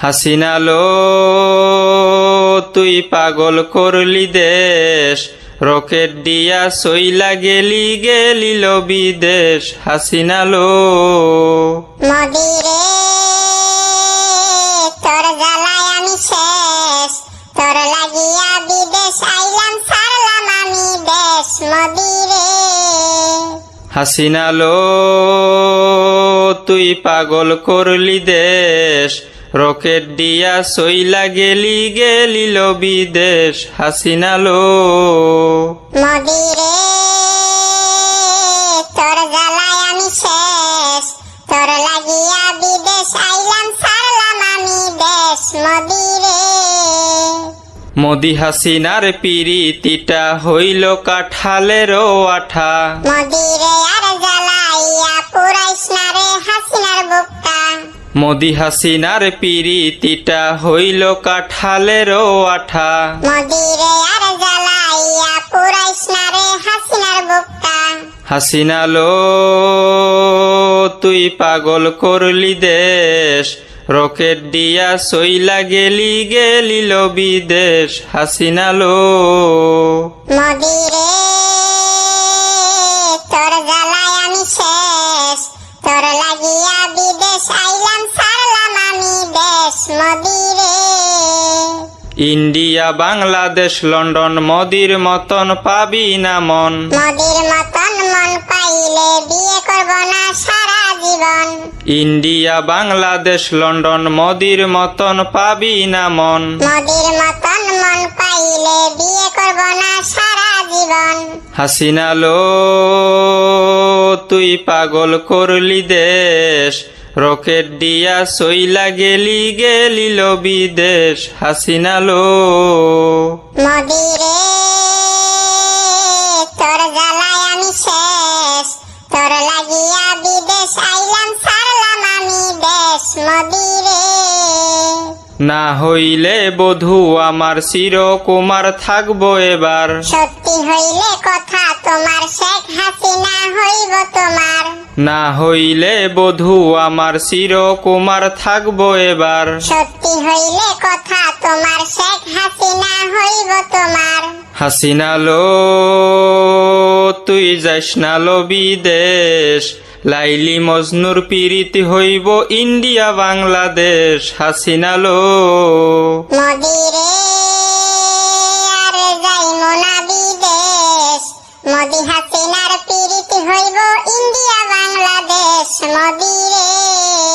হাসিনালো তুই পাগল করলি দেশ। রকেট দিয়া সইলা গেলি গেলিল বিদেশ। হাসিনালো মদিরে তোর জ্বালায় আমি শেষ। তোর লাগিয়া বিদেশ আইলাম সারলাম আমি দেশ। মদিরে। হাসিনালো তুই পাগল করলি দেশ রকেট দিয়া সইলা গেলি গেলিল বিদেশ হাসিনালো মদিরে তোর জ্বালায় আমি শেষ তোর লাগিয়া বিদেশ আইলাম সারলাম আমি দেশ মদিরে মোদি হাসিনার পিরিতিটা হইল কাঠালেরও আঠা। মদিরে মোদি হাসিনার পিরিতিটা হইল কাঠালেরও আঠা। মদিরে আর জ্বালাইয়া পুরাইস না রে হাসিনার বুকটা। হাসিনালো তুই পাগল করলি দেশ। রকেট দিয়া সইলা গেলি গেলিল বিদেশ। হাসিনালো মদিরে মদিরে। ইন্ডিয়া বাংলাদেশ লন্ডন মোদির মতন পাবি না মন। মদির মতন মন পাইলে বিয়ে করব না সারা জীবন। ইন্ডিয়া বাংলাদেশ লন্ডন মোদির মতন পাবি না মন। মদির মতন মন পাইলে বিয়ে করব না সারা জীবন। হাসিনালো তুই পাগল করলি দেশ। রকেট দিয়া সইলা গেলি গেলিল বিদেশ হাসিনালো মদিরে তোর জ্বালায় আমি শেষ। তোর লাগিয়া বিদেশ আইলাম সারলাম আমি দেশ। মদিরে। না হইলে বধু আমার চিরকুমার থাকব এবার। সত্যি হইলে কথা তোমার শেখ হাসিনা হইব তোমার। না হইলে বধু আমার চিরকুমার থাকব এবার। সত্যি হইলে কথা তোমার শেখ হাসিনা হইব তোমার। হাসিনালো তুই যাইস নালো বিদেশ। লাইলি মজনুর পিরিতি হইব ইন্ডিয়া বাংলাদেশ। হাসিনালো মদিরে মোদি হাসিনার পিরিতি হইব ইন্ডিয়া বাংলাদেশ মোদি রে।